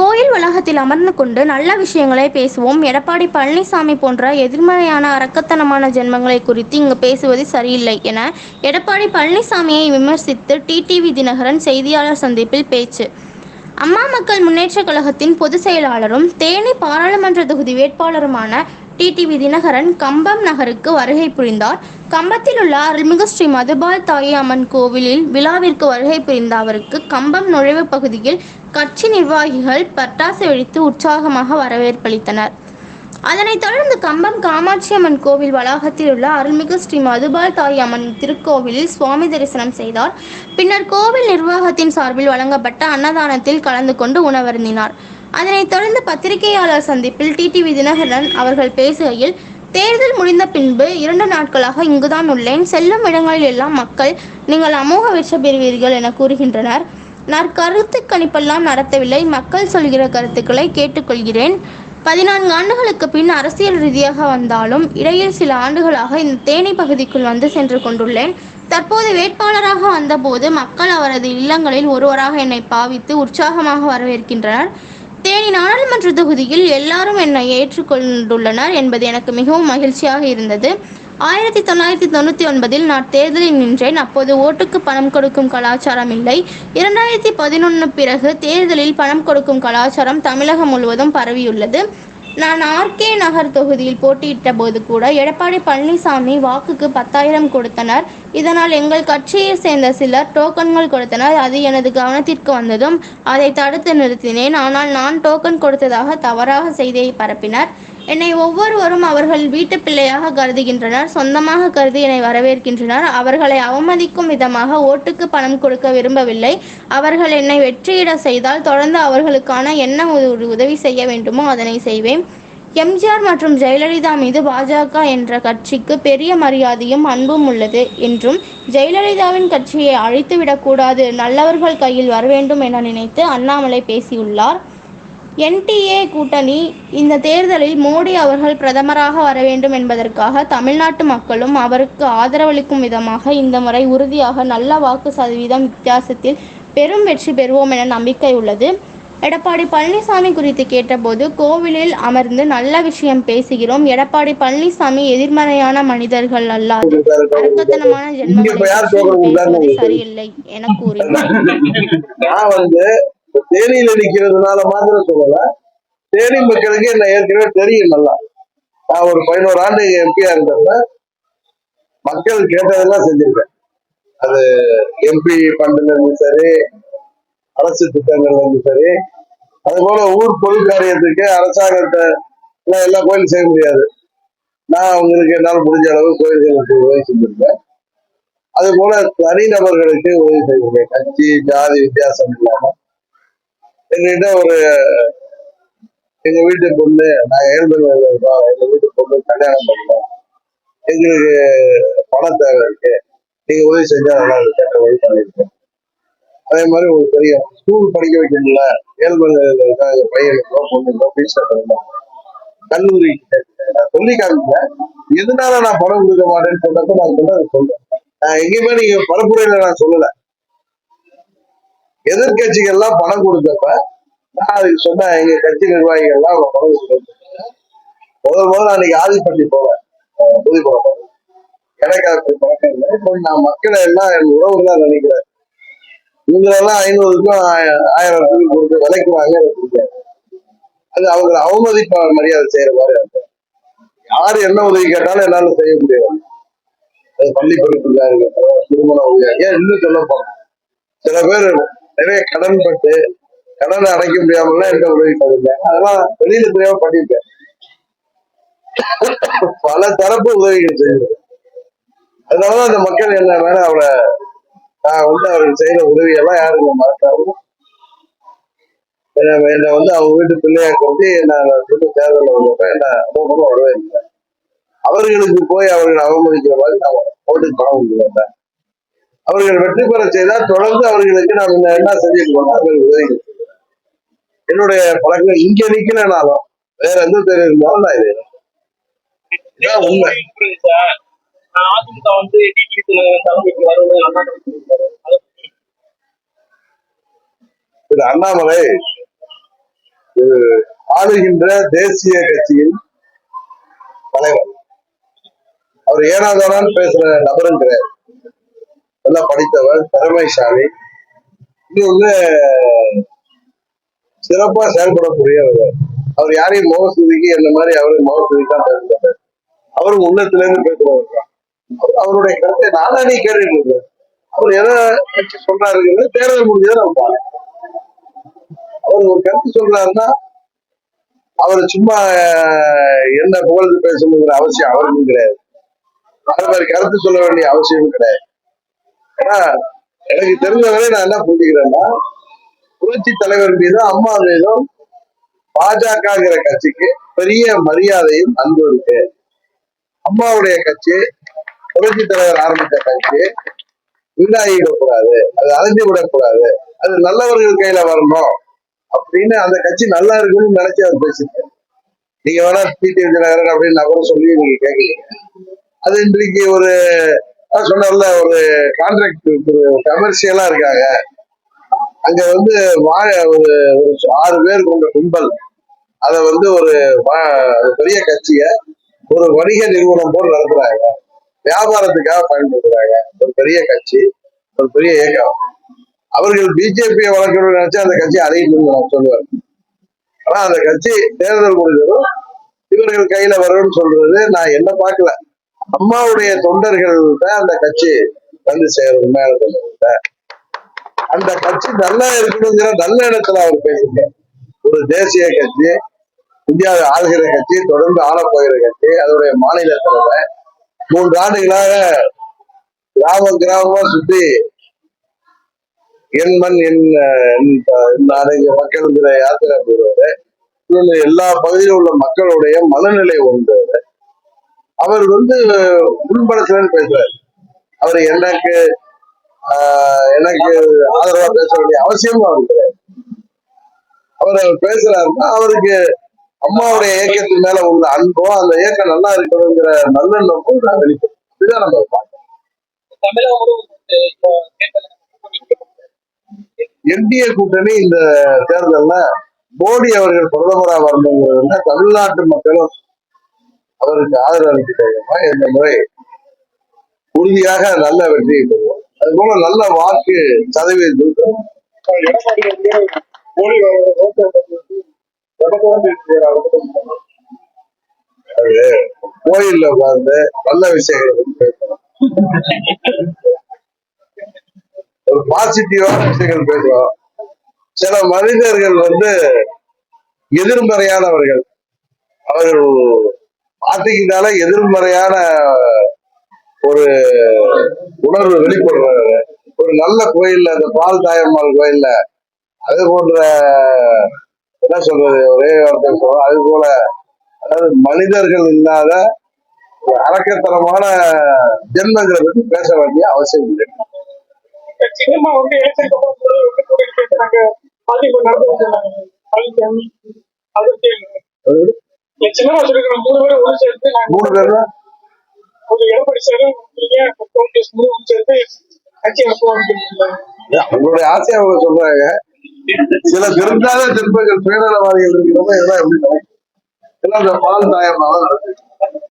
கோயில் வளாகத்தில் அமர்ந்து கொண்டு நல்ல விஷயங்களை பேசுவோம். எடப்பாடி பழனிசாமி போன்ற எதிர்மறையான அரக்கத்தனமான ஜென்மங்களை குறித்து இங்கு பேசுவது சரியில்லை என எடப்பாடி பழனிசாமியை விமர்சித்து டிடிவி தினகரன் செய்தியாளர் சந்திப்பில் பேச்சு. அம்மா மக்கள் முன்னேற்றக் கழகத்தின் பொதுச் செயலாளரும் தேனி பாராளுமன்ற தொகுதி வேட்பாளருமான டிடிவி தினகரன் கம்பம் நகருக்கு வருகை புரிந்தார். கம்பத்தில் உள்ள அருள்மிகு ஸ்ரீ மதுபால் தாயி அம்மன் கோவிலில் விழாவிற்கு வருகை புரிந்த அவருக்கு கம்பம் நுழைவு பகுதியில் கட்சி நிர்வாகிகள் பட்டாசு வெடித்து உற்சாகமாக வரவேற்பளித்தனர். அதனைத் தொடர்ந்து கம்பம் காமாட்சி அம்மன் கோவில் வளாகத்தில் உள்ள அருள்மிகு ஸ்ரீ மதுபால் தாய் அம்மன் திருக்கோவிலில் சுவாமி தரிசனம் செய்தார். பின்னர் கோவில் நிர்வாகத்தின் சார்பில் வழங்கப்பட்ட அன்னதானத்தில் கலந்து கொண்டு உணவருந்தினார். அதனைத் தொடர்ந்து பத்திரிகையாளர் சந்திப்பில் டிடிவி தினகரன் அவர்கள் பேசுகையில் தேர்தல் முடிந்த பின்பு இரண்டு நாட்களாக இங்குதான் உள்ளேன். செல்லும் இடங்களில் எல்லாம் மக்கள் நீங்கள் அமோக வெற்றி பெறுவீர்கள் என கூறுகின்றனர். நான் கருத்து கணிப்பெல்லாம் நடத்தவில்லை. மக்கள் சொல்கிற கருத்துக்களை கேட்டுக்கொள்கிறேன். பதினான்கு ஆண்டுகளுக்கு பின் அரசியல் ரீதியாக வந்தாலும் இடையில் சில ஆண்டுகளாக இந்த தேனி பகுதிக்குள் வந்து சென்று கொண்டுள்ளேன். தற்போது வேட்பாளராக வந்தபோது மக்கள் அவரது இல்லங்களில் ஒருவராக என்னை பாவித்து உற்சாகமாக வரவேற்கின்றனர். தேனி நாடாளுமன்ற தொகுதியில் எல்லாரும் என்னை ஏற்றுக்கொண்டுள்ளனர் என்பது எனக்கு மிகவும் மகிழ்ச்சியாக இருந்தது. ஆயிரத்தி தொள்ளாயிரத்தி தொண்ணூற்றி ஒன்பதில் நான் தேர்தலில் நின்றேன். அப்போது ஓட்டுக்கு பணம் கொடுக்கும் கலாச்சாரம் இல்லை. இரண்டாயிரத்தி பதினொன்று பிறகு தேர்தலில் பணம் கொடுக்கும் கலாச்சாரம் தமிழகம் முழுவதும் பரவியுள்ளது. நான் ஆர்கே நகர் தொகுதியில் போட்டியிட்ட போது கூட எடப்பாடி பழனிசாமி வாக்குக்கு பத்தாயிரம் கொடுத்தனர். இதனால் எங்கள் கட்சியை சேர்ந்த சிலர் டோக்கன்கள் கொடுத்தனர். அது எனது கவனத்திற்கு வந்ததும் அதை தடுத்து நிறுத்தினேன். ஆனால் நான் டோக்கன் கொடுத்ததாக தவறாக செய்தியை பரப்பினர். என்னை ஒவ்வொருவரும் அவர்கள் வீட்டு பிள்ளையாக கருதுகின்றனர். சொந்தமாக கருதி என்னை வரவேற்கின்றனர். அவர்களை அவமதிக்கும் விதமாக ஓட்டுக்கு பணம் கொடுக்க விரும்பவில்லை. அவர்கள் என்னை வெற்றியிட செய்தால் தொடர்ந்து அவர்களுக்கான என்ன உதவி செய்ய வேண்டுமோ அதனை செய்வேன். எம்ஜிஆர் மற்றும் ஜெயலலிதா மீது பாஜக என்ற கட்சிக்கு பெரிய மரியாதையும் அன்பும் உள்ளது என்றும் ஜெயலலிதாவின் கட்சியை அழித்துவிடக்கூடாது நல்லவர்கள் கையில் வரவேண்டும் என நினைத்து அண்ணாமலை பேசியுள்ளார். என்டிஏ கூட்டணி இந்த தேர்தலில் மோடி அவர்கள் பிரதமராக வர வேண்டும் என்பதற்காக தமிழ்நாட்டு மக்களும் அவருக்கு ஆதரவளிக்கும் விதமாக இந்த முறை உறுதியாக நல்ல வாக்கு சதவீதம் வித்தியாசத்தில் பெரும் வெற்றி பெறுவோம் என நம்பிக்கை உள்ளது. எடப்பாடி பழனிசாமி குறித்து கேட்டபோது கோவிலில் அமர்ந்து நல்ல விஷயம் பேசுகிறோம். எடப்பாடி பழனிசாமி எதிர்மறையான மனிதர்கள் அல்லாது அரக்கத்தனமான ஜென்மங்களை பேசுவது சரியில்லை என கூறினார். தேனியில நிக்கிறதுனால மாத்திரம் சொல்லல. தேனி மக்களுக்கு என்ன ஏற்கனவே தெரியும் நல்லா. நான் ஒரு பதினோரு ஆண்டு எம்பியா இருந்தப்ப மக்கள் கேட்டதெல்லாம் செஞ்சிருக்கேன். அது எம்பி ஃபண்டுல இருந்து சரி அரசு திட்டங்கள்ல இருந்து சரி அது போல ஊர் பொது காரியத்துக்கு அரசாங்கத்தை எல்லாம் எல்லா கோயிலும் செய்ய முடியாது. நான் அவங்களுக்கு என்னால் முடிஞ்ச அளவு கோயில்களுக்கு உதவி செஞ்சிருக்கேன். அது போல தனிநபர்களுக்கு உதவி செய்திருக்கேன் கட்சி ஜாதி வித்தியாசம் இல்லாமல் எங்ககிட்ட ஒரு எங்க வீட்டு பொண்ணு நாங்கள் ஏழ்மையில இருக்கோம் எங்க வீட்டு பொண்ணு கல்யாணம் பண்ணோம். எங்களுக்கு பணம் தேவை இருக்கு. நீங்க உதவி செஞ்சா நல்லா இருக்கு. கேட்ட உதவி பண்ணிருக்கேன் அதே மாதிரி உங்களுக்கு தெரியும் ஸ்கூல் படிக்க வைக்கணும்ல. ஏழ்மையில இருக்க எங்க பையனுக்கோ பொண்ணுக்கோ ஃபீஸ் கட்டணும் கல்லூரி நான் சொல்லி காமிக்கல. எதனால நான் பணம் கொடுக்க மாட்டேன்னு சொன்னப்ப நான் சொன்னது சொல்றேன். நான் எங்கேயுமே நீங்க பரப்புரையில நான் சொல்லலை. எதிர்கட்சிகள்லாம் பணம் கொடுத்தப்ப நான் அதுக்கு சொன்னேன் எங்க கட்சி நிர்வாகிகள்லாம் அவங்க பணம் கொடுத்தாங்க முதல் முதல்ல அன்னைக்கு ஆதிப்பட்டி போனேன் புதுக்குளம் எனக்கு அது பழக்கம் இல்லை. இப்போ நான் மக்களை எல்லாம் என் உறவுகளா நினைக்கிறேன். இவங்களெல்லாம் ஐநூறுக்கும் ஆயிரம் ஆயிரத்துக்கும் கொடுத்து விலைக்கு வாங்க எனக்கு பிடிக்காது. அது அவங்களை அவமதிப்ப மரியாதை செய்யற மாதிரி இருக்கும் யார் என்ன உதவி கேட்டாலும் என்னால செய்ய முடியாது. அது பள்ளி படிப்புக்காக இருக்கட்டும் திருமண உதவி ஏன் இன்னும் சொல்ல போனோம் சில பேர் நிறைய கடன் பட்டு கடனை அடைக்க முடியாமலாம் எந்த உதவி பண்ணுங்க அதெல்லாம் வெளியில தெரியாம பண்ணிருக்கேன் பல தரப்பு உதவிகள் செய்யுது. அதனாலதான் அந்த மக்கள் என்ன மேல அவரை நான் வந்து அவருக்கு செய்யற உதவியெல்லாம் யாரும் யாருங்க மறக்காம என்னை வந்து அவங்க வீட்டு பிள்ளையா கொண்டு நான் சொல்லி தேர்தலில் வந்தப்ப என்ன ரொம்ப வரவே இல்லை. அவர்களுக்கு போய் அவர்கள் அவமதிக்கிற மாதிரி நான் ஓட்டுக்கு பணம் கொடுக்க அவர்கள் வெற்றி பெற செய்தால் தொடர்ந்து அவர்களுக்கு நான் என்ன செஞ்சுட்டு போனா அவர்கள் உதவி. என்னுடைய பழக்கம் இங்க நிக்கலனாலும் வேற எந்த தேர்வு இருந்தாலும் நான் இது உண்மை. திரு அண்ணாமலை ஆளுகின்ற தேசிய கட்சியின் தலைவர். அவர் ஏனாதானான்னு பேசுற நபரும் கிடையாது நல்லா படித்தவர் திறமைசாலி. இன்னொன்னு சிறப்பா செயல்படக்கூடியவர். அவர் யாரையும் முகஸ்துதிக்கு என்ன மாதிரி அவரு முகஸ்துதிக்கா பேசுறாரு அவரும் உள்ளத்துல இருந்து பேசுறவர் தான். அவருடைய கருத்தை நானா நீ கேட்டு அவர் எதை வச்சு சொல்றாருங்கிறது தேர்தல் முடிஞ்சதை நம்ம பார்க்கலாம் அவர் ஒரு கருத்து சொல்றாருன்னா அவர் சும்மா என்ன புகழ்ந்து பேசணுங்கிற அவசியம் அவருக்கும் கிடையாது. அதே மாதிரி கருத்து சொல்ல வேண்டிய அவசியமும் கிடையாது. ஏன்னா எனக்கு தெரிஞ்சவரை நான் என்ன புரிஞ்சுக்கிறேன்னா புரட்சி தலைவர் மீதும் அம்மா மீதும் பாஜகங்கிற கட்சிக்கு பெரிய மரியாதையும் அன்பு இருக்கு. அம்மாவுடைய கட்சி புரட்சி தலைவர் ஆரம்பித்த கட்சி வீணாகிடக்கூடாது அது அழிஞ்சு விடக்கூடாது அது நல்லவர்கள் கையில வரணும் அப்படின்னு அந்த கட்சி நல்லா இருக்குன்னு நினைச்சு அவர் பேசிட்டு. நீங்க வேணா டிடி விஜயநகரன் அப்படின்னு நபரை சொல்லி நீங்க கேட்கலீங்க அது இன்றைக்கு ஒரு நான் ஒரு கான்ட்ராக்ட் கமர்ஷியலா இருக்காங்க. அங்க வந்து வாழ ஒரு ஒரு ஆறு பேர் கொண்ட கும்பல். அதை வந்து ஒரு வா- அது பெரிய கட்சிய ஒரு வணிக நிறுவனம் போல் நடத்துறாங்க. வியாபாரத்துக்காக பயன்படுத்துறாங்க. ஒரு பெரிய கட்சி ஒரு பெரிய இயக்கம். அவர்கள் பிஜேபியை வளர்க்கணும்னு நினைச்சா அந்த கட்சி அடையணும்னு நான் சொல்லுவேன். ஆனா அந்த கட்சி தேர்தல் முடிஞ்சதும் இவர்கள் கையில வரும்னு சொல்றது நான் என்ன பார்க்கல. அம்மாவுடைய தொண்டர்கள்ட்ட அந்த கட்சி வந்து சேரும் உண்மையான அந்த கட்சி நல்லா இருக்கணுங்கிற நல்ல இடத்துல அவர் பேசுங்க ஒரு தேசிய கட்சி இந்தியாவை ஆளுகிற கட்சி தொடர்ந்து ஆளப்போகிற கட்சி அதோடைய மாநில தலைவர் மூன்று ஆண்டுகளாக கிராமம் கிராமமா சுத்தி என் மண் என் அஹ், என் மக்களுங்கிற யாத்திரை போடுவாரு. எல்லா பகுதியில் உள்ள மக்களுடைய மனநிலை ஒன்று அவர் வந்து உள்படத்துலன்னு பேசுறாரு அவர் எனக்கு ஆஹ், எனக்கு ஆதரவா பேச வேண்டிய அவசியமும் அவருக்கு கிடையாது. அவர் பேசுறாருன்னா அவருக்கு அம்மாவுடைய இயக்கத்தின் மேல உள்ள அன்போ அந்த இயக்கம் நல்லா இருக்கணுங்கிற நல்லெண்ணமும் நான் வெளிப்படும் இதுதான் நம்ம பார்க்கணும். என்டிஏ கூட்டணி இந்த தேர்தல்ல மோடி அவர்கள் பிரதமரா வரணுங்கிறது தமிழ்நாட்டு மக்களும் அவருக்கு ஆதரவு அளிக்கிறாங்க இந்த முறை உறுதியாக நல்ல வெற்றியை பெறுவோம். அது போல நல்ல வாக்கு சதவீதம் எடப்பாடி அது கோயில்ல உட்கார்ந்து நல்ல விஷயங்களை பத்தி பேசணும் ஒரு பாசிட்டிவான விஷயங்கள் பேசுறோம் சில மனிதர்கள் வந்து எதிர்மறையானவர்கள். அவர்கள் பார்ட்டிக்கிட்டால எதிர்மறையான ஒரு உணர்வு வெளிப்படுறாங்க ஒரு நல்ல கோயில்ல அந்த பால் தாயம்மாள் கோயில்ல அது போன்ற என்ன சொல்றது ஒரே வார்த்தை சொல்றோம் அது போல அதாவது மனிதர்கள் இல்லாத அரக்கத்தனமான ஜென்மங்களை பத்தி பேச வேண்டிய அவசியம் இல்லை. சினிமா வந்து நடந்து மூணு நடத்துவாங்க உங்களுடைய ஆசையை அவங்க சொல்றாங்க. சில திருந்தாத திருப்பங்கள் சுயநலவாதிகள் இருக்கிறப்ப இதெல்லாம் எப்படி எல்லாம் இந்த பால் தாயமாக